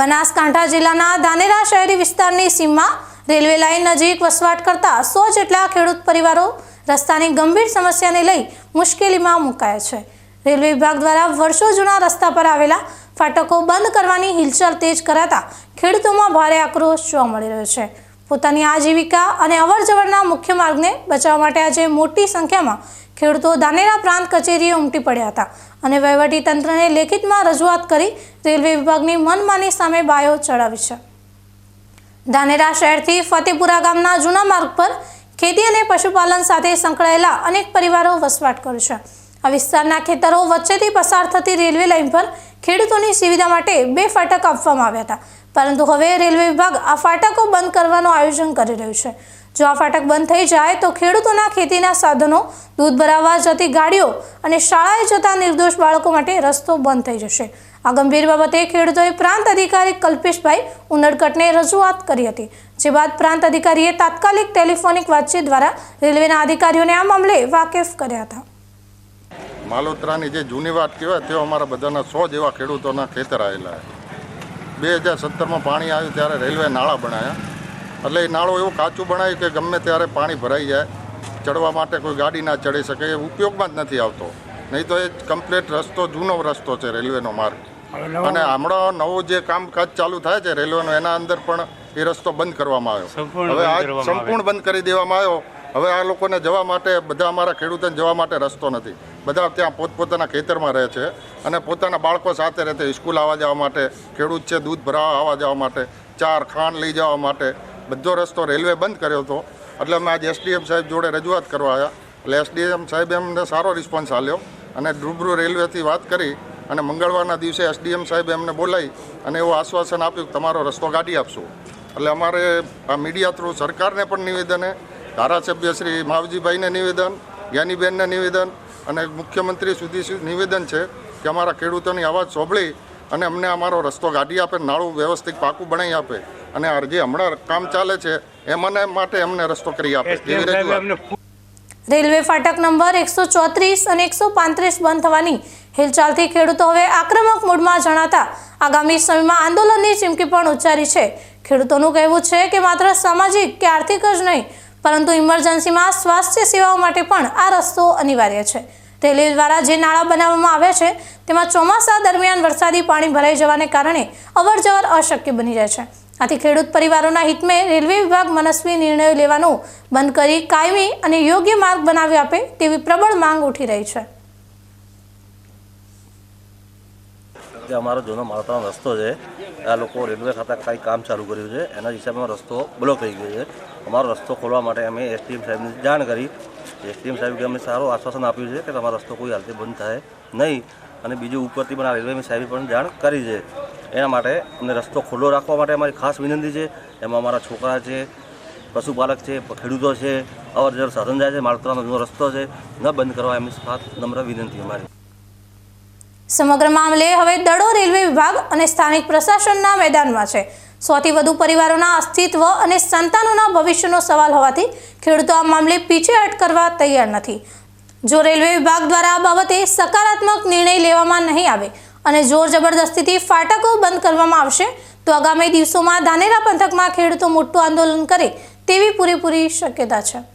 બનાસકાંઠા જિલ્લાના ધાનેરા શહેરી વિસ્તારની સીમમાં રેલવે લાઇન નજીક વસવાટ કરતા સો જેટલા ખેડૂત પરિવારો રસ્તાની ગંભીર સમસ્યાને લઈ મુશ્કેલીમાં મુકાયા છે. રેલવે વિભાગ દ્વારા વર્ષો જૂના રસ્તા પર આવેલા ફાટકો બંધ કરવાની હિલચાલ તેજ કરાતા ખેડૂતોમાં ભારે આક્રોશ જોવા મળી રહ્યો છે. પોતાની આજીવિકા અને અવરજવરના મુખ્ય માર્ગને બચાવવા માટે આજે મોટી સંખ્યામાં ખેડૂતો ધાનેરા પ્રાંત કચેરીએ ઉમટી પડ્યા હતા અને વહીવટી તંત્રને લેખિતમાં રજૂઆત કરી રેલવે વિભાગની મનમાની સામે બાયો ચડાવી છે. ધાનેરા શહેરથી ફતેપુરા ગામના જૂના માર્ગ પર ખેતી અને પશુપાલન સાથે સંકળાયેલા અનેક પરિવારો વસવાટ કરે છે. આ વિસ્તારના ખેતરો વચ્ચેથી પસાર થતી રેલવે લાઇન પર ખેડૂતોની સુવિધા માટે બે ફાટક આપવામાં આવ્યા હતા. પરંતુ હવે રેલવે વિભાગ આ ફાટકો બંધ કરવાનું આયોજન કરી રહ્યું છે. જો આ ફાટક બંધ થઈ જાય તો ખેડૂતોના ખેતીના સાધનો, દૂધ ભરાવવા જતી ગાડીઓ અને શાળાએ જતા નિર્દોષ બાળકો માટે રસ્તો બંધ થઈ જશે. આ ગંભીર બાબતે ખેડૂતોએ પ્રાંત અધિકારી કલ્પેશભાઈ ઉનડકટને રજૂઆત કરી હતી, જે બાદ પ્રાંત અધિકારીએ તાત્કાલિક ટેલિફોનિક વાતચીત દ્વારા રેલવેના અધિકારીઓને આ મામલે વાકેફ કર્યા હતા. માલોત્રાની જે જૂની વાત કહેવાય, તેઓ અમારા બધાના સો જેવા ખેડૂતોના ખેતર આવેલા બે હજાર સત્તરમાં પાણી આવ્યું ત્યારે રેલવે નાળા બનાવ્યા એટલે એ નાળું એવું કાચું બનાવ્યું કે ગમે ત્યારે પાણી ભરાઈ જાય ચડવા માટે કોઈ ગાડી ના ચડી શકે એ ઉપયોગમાં જ નથી આવતો. નહીં તો એ કમ્પ્લીટ રસ્તો જૂનો રસ્તો છે રેલવેનો માર્ગ. અને હમણાં નવું જે કામકાજ ચાલુ થાય છે રેલવેનો એના અંદર પણ એ રસ્તો બંધ કરવામાં આવ્યો. હવે આ સંપૂર્ણ બંધ કરી દેવામાં આવ્યો. હવે આ લોકોને જવા માટે બધા અમારા ખેડૂતોને જવા માટે રસ્તો નથી. બધા ત્યાં પોતપોતાના ખેતરમાં રહે છે અને પોતાના બાળકો સાથે રહે છે સ્કૂલ આવવા જવા માટે, ખેડૂત છે, દૂધ ભરાવા આવવા જવા માટે, ચાર ખાંડ લઈ જવા માટે, બધો રસ્તો રેલવે બંધ કર્યો હતો. એટલે અમે આજે એસડીએમ સાહેબ જોડે રજૂઆત કરવા આવ્યા. એટલે એસડીએમ સાહેબે અમને સારો રિસ્પોન્સ આપ્યો અને રૂબરૂ રેલવેથી વાત કરી અને મંગળવારના દિવસે એસડીએમ સાહેબે અમને બોલાવી અને એવું આશ્વાસન આપ્યું કે તમારો રસ્તો કાઢી આપશું. એટલે અમારે આ મીડિયા થ્રુ સરકારને પણ નિવેદન ધારાસભ્ય શ્રી માવજીભાઈને નિવેદન, જ્ઞાનીબેનને નિવેદન અને મુખ્યમંત્રી સુધી નિવેદન છે કે અમારા ખેડૂતોની અવાજ સોંભળી અને અમને અમારો રસ્તો ગાડી આપે નાળું વ્યવસ્થિત પાકું બનાવી આપે અને આ જે હમણાં કામ ચાલે છે એમને માટે અમને રસ્તો કરી આપે. રેલવે ફાટક નંબર એકસો ચોત્રીસ અને એકસો પાંત્રીસ બંધ થવાની હિલચાલથી ખેડૂતો હવે આક્રમક મૂડમાં જણાતા આગામી સમયમાં આંદોલનની ચીમકી પણ ઉચ્ચારી છે. ખેડૂતોનું કહેવું છે કે માત્ર સામાજિક કે આર્થિક જ નહીં પરંતુ ઇમરજન્સીમાં સ્વાસ્થ્ય સેવાઓ માટે પણ આ રસ્તો અનિવાર્ય છે. રેલવે દ્વારા જે નાળા બનાવવામાં આવ્યા છે, તેમાં ચોમાસા દરમિયાન વરસાદી પાણી ભરાઈ જવાને કારણે અવરજવર અશક્ય બની જાય છે. આથી ખેડૂત પરિવારોના હિતમાં રેલવે વિભાગ મનસ્વી નિર્ણયો લેવાનું બંધ કરી કાયમી અને યોગ્ય માર્ગ બનાવી આપે તેવી પ્રબળ માંગ ઉઠી રહી છે. જે અમારો જૂનો માળતાનો રસ્તો છે, આ લોકો રેલવે ખાતા કાંઈ કામ ચાલુ કર્યું છે, એના હિસાબે રસ્તો બ્લોક થઈ ગયો છે. અમારો રસ્તો ખોલવા માટે અમે એસટીએમ સાહેબને જાણ કરી. એસટીએમ સાહેબે અમને સારું આશ્વાસન આપ્યું છે કે તમારો રસ્તો કોઈ હાલતે બંધ થાય નહીં અને બીજું ઉપરથી પણ આ રેલવે સાહેબે પણ જાણ કરી છે. એના માટે અમને રસ્તો ખુલ્લો રાખવા માટે અમારી ખાસ વિનંતી છે. એમાં અમારા છોકરા છે, પશુપાલક છે, ખેડૂતો છે અવર જવર સાધન જાય છે માળતરાનો રસ્તો છે. ન બંધ કરવા એમની ખાસ નમ્ર વિનંતી અમારી. સમગ્ર મામલે હવે દડો રેલવે વિભાગ અને સ્થાનિક પ્રશાસનના મેદાનમાં છે. સોથી વધુ પરિવારોના અસ્તિત્વ અને સંતાનોના ભવિષ્યનો સવાલ હોવાથી ખેડૂતો આ મામલે પીછેહટ કરવા તૈયાર નથી. જો રેલવે વિભાગ દ્વારા આ બાબતે સકારાત્મક નિર્ણય લેવામાં નહીં આવે અને જોર જબરદસ્તીથી ફાટકો બંધ કરવામાં આવશે, તો આગામી દિવસોમાં ધાનેરા પંથકમાં ખેડૂતો મોટું આંદોલન કરે તેવી પૂરેપૂરી શક્યતા છે.